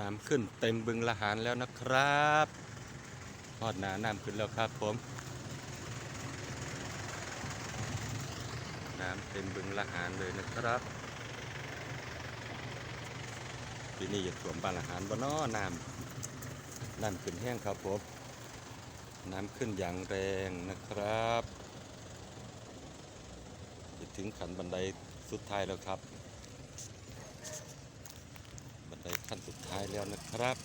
น้ำขึ้นเต็มบึงละหารแล้วนะครับทอดหนาน้ำขึ้นแล้วครับผม น้ำเต็มบึงละหารเลยนะครับปีนี้จะท่วมบ้านละหารบ่น้อน้ำน้ำขึ้นแห้งครับผม น้ำขึ้นอย่างแรงนะครับจะถึงขันบันไดสุดท้ายแล้วครับนไดขั้นสุด ท้ายแล้วนะครับ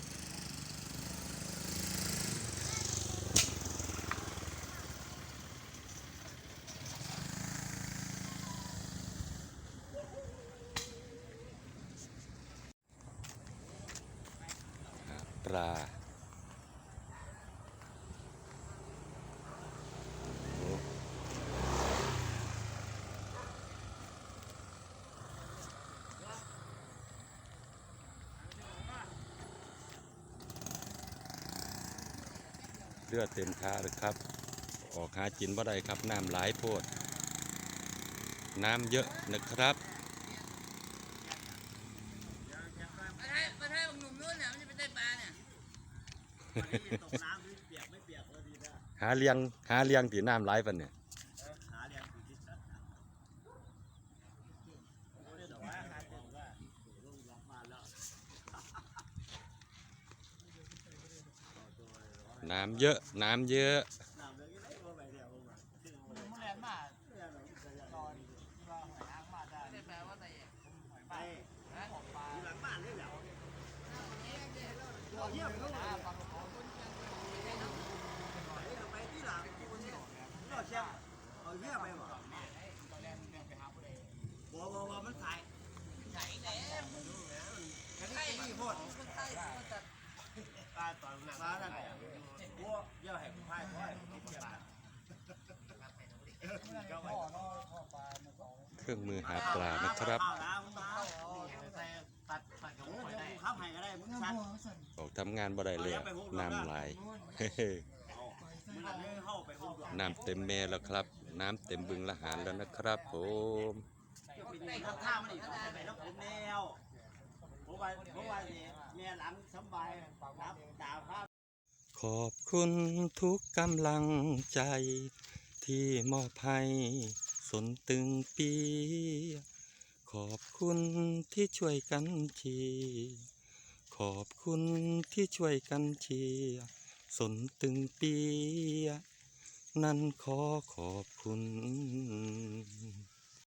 ปลา เลือดเต็มขาเลยครับ ออกหากินบ่ได้ครับ น้ำหลายโพด น้ำเยอะนะครับมาไทยมาไทยของหนุ่มนู้นเนี่ยมันจะไปได้ปลาเนี่ยตกน้ำไม่เปียกไม่เปียกก็ดีนะหาเลี้ยงหาเลี้ยงตีน้ำหลายปันเนี่ย หาเรียนอยู่ที่สัตว์โอ้ยแต่ว่าหาบอกว่าลงลงมาแล้ว น้ำเยอะ น้ำเยอะน้ำเลยก็ได้ว่าไปเดียวมาซึ่งมันมึงแรงมากเรื่อนนว่าหอยนางมาได้ได้แปลว่าอะไรอะหอยไปบ้านนะของปลาหลังบ้านได้แล้วเยี่ยมเขาเลยปลาของเขาไปที่หลังก็เชี่ยเอาเยี่ยไปบ่ตอนแรกมึงไปหาผู้ใดบ่บ่บ่มันถ่ายไหนแหนมึงแค่นี้นี่พอดคนใต้ก็จะตายตอนนั้นตายนั่นพวกเยี่ยแห่งพายพายเทียบเครื่องมือหาปลานะครับข้าวน้ำมาใส่ตัดตัดกับหอยได้ข้าวไห่ก็ได้มึงสั่นอกทำงานบ่ได้เลยน้ำไหลน้ำเต็มแม่แล้วครับ น้ำเต็มบึงละหารแล้วนะครับ ผมท่ามันอีกไปแล้วผมแนวผมว่าผมว่าเนี่ยเมียหลังสบายครับ ขอบคุณทุกกำลังใจ ที่มอบให้สนตึงปี ขอบคุณที่ช่วยกันเชียขอบคุณที่ช่วยกันเชียสนตึงปี นั้นขอขอบคุณ